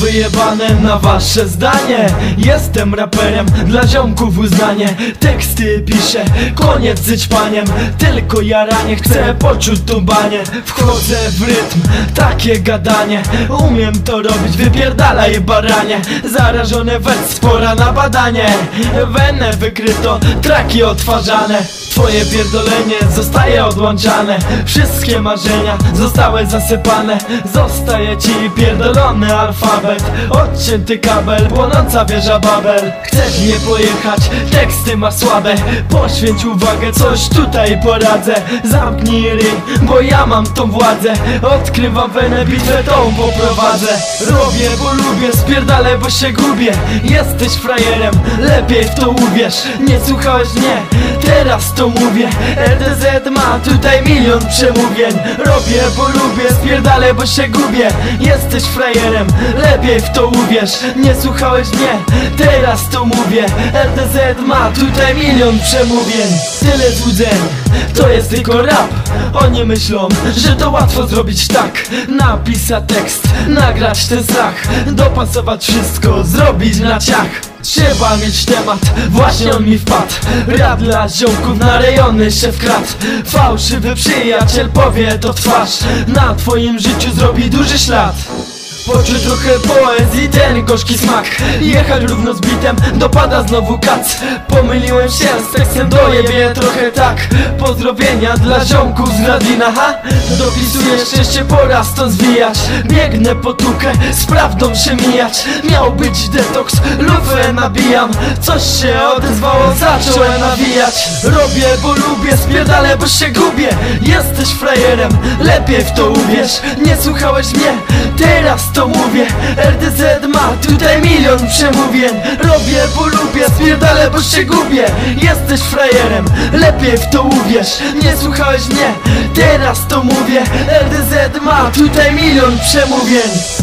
wyjebane na wasze zdanie. Jestem raperem, dla ziomków uznanie. Teksty piszę, koniec z ćpaniem. Tylko jaranie, chcę poczuć tubanie Wchodzę w rytm, takie gadanie. Umiem to robić, wypierdalaj baranie. Zarażone wers, pora na badanie. Wenę wykryto, traki odtwarzane. Twoje pierdolenie zostaje odłączane. Wszystkie marzenia zostały zasypane. Zostaje ci pierdolony alfabet Odcięty kabel, płonąca wieża Babel. Chcesz nie pojechać, teksty ma słabe. Poświęć uwagę, coś tutaj poradzę. Zamknij ryj, bo ja mam tą władzę. Odkrywam wenę, bitwę tą poprowadzę. Robię, bo lubię, spierdalę, bo się gubię. Jesteś frajerem, lepiej w to uwierz. Nie słuchałeś mnie, teraz to mówię. RDZ ma tutaj milion przemówień. Robię, bo lubię, spierdalę, bo się gubię. Jesteś frajerem, lepiej w to uwierz. Nie słuchałeś mnie, teraz to mówię. RDZ ma tutaj milion przemówień. Tyle złudzeń, to jest tylko rap. Oni myślą, że to łatwo zrobić tak. Napisać tekst, nagrać ten strach Dopasować wszystko, zrobić na ciach. Trzeba mieć temat, właśnie on mi wpadł. Rad dla ziomków na rejony się wkradł Fałszywy przyjaciel powie to twarz. Na twoim życiu zrobi duży ślad Poczuj trochę poezji, ten gorzki smak? Jechać równo z bitem, dopada znowu kac. Pomyliłem się z tekstem, dojebie trochę tak. Pozdrowienia dla ziomków z Radina, ha? Dopisuję szczęście, pora stąd zwijać. Biegnę po tukę, z prawdą się mijać. Miał być detoks, lufę nabijam. Coś się odezwało, zacząłem nawijać. Robię, bo lubię, spierdalę, bo się gubię. Jesteś frajerem, lepiej w to uwierz. Nie słuchałeś mnie, teraz to mówię. RDZ ma tutaj milion przemówień. Robię, bo lubię, spierdalę, bo się gubię. Jesteś frajerem, lepiej w to uwierz. Nie słuchałeś mnie, teraz to mówię. RDZ ma tutaj milion przemówień